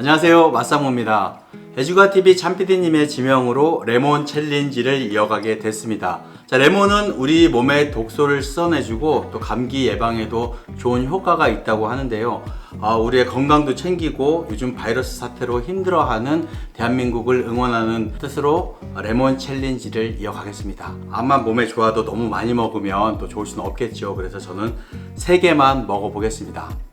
안녕하세요. 맛상무입니다. 애주가TV 참피디님의 지명으로 레몬 챌린지를 이어가게 됐습니다. 자 레몬은 우리 몸의 독소를 씻어내주고 또 감기 예방에도 좋은 효과가 있다고 하는데요. 아, 우리의 건강도 챙기고 요즘 바이러스 사태로 힘들어하는 대한민국을 응원하는 뜻으로 레몬 챌린지를 이어가겠습니다. 암만 몸에 좋아도 너무 많이 먹으면 또 좋을 수는 없겠죠. 그래서 저는 3개만 먹어보겠습니다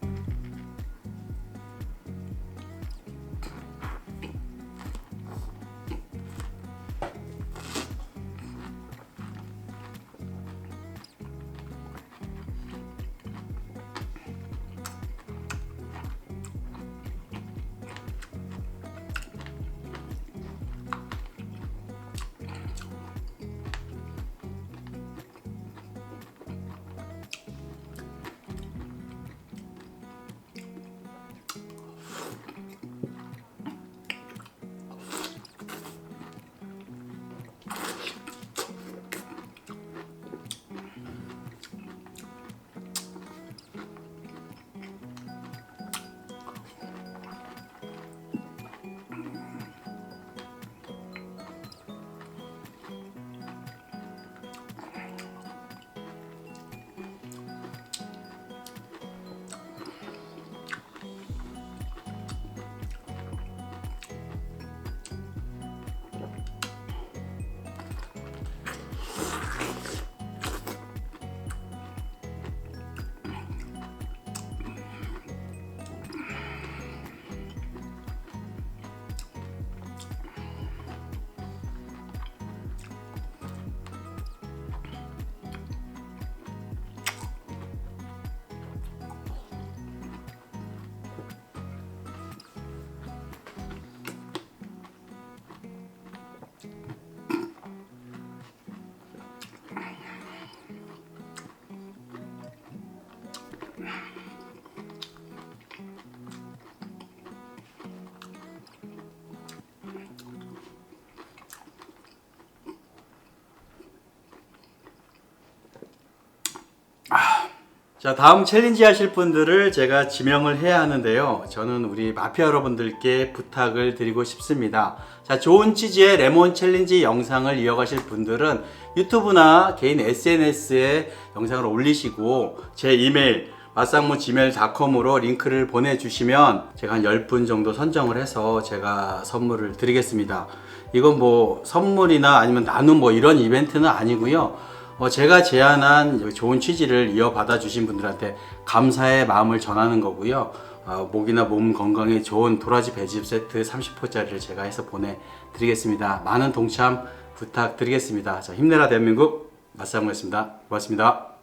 자, 다음 챌린지 하실 분들을 제가 지명을 해야 하는데요. 저는 우리 마피아 여러분들께 부탁을 드리고 싶습니다. 자, 좋은 치즈의 레몬 챌린지 영상을 이어가실 분들은 유튜브나 개인 SNS에 영상을 올리시고 제 이메일 맛상무 gmail.com으로 링크를 보내주시면 제가 한 10분 정도 선정을 해서 제가 선물을 드리겠습니다. 이건 뭐 선물이나 아니면 나눔 뭐 이런 이벤트는 아니고요. 어, 제가 제안한 좋은 취지를 이어받아 주신 분들한테 감사의 마음을 전하는 거고요. 어, 목이나 몸 건강에 좋은 도라지 배즙 세트 30포짜리를 제가 해서 보내드리겠습니다. 많은 동참 부탁드리겠습니다. 자, 힘내라 대한민국 맛상무였습니다. 고맙습니다.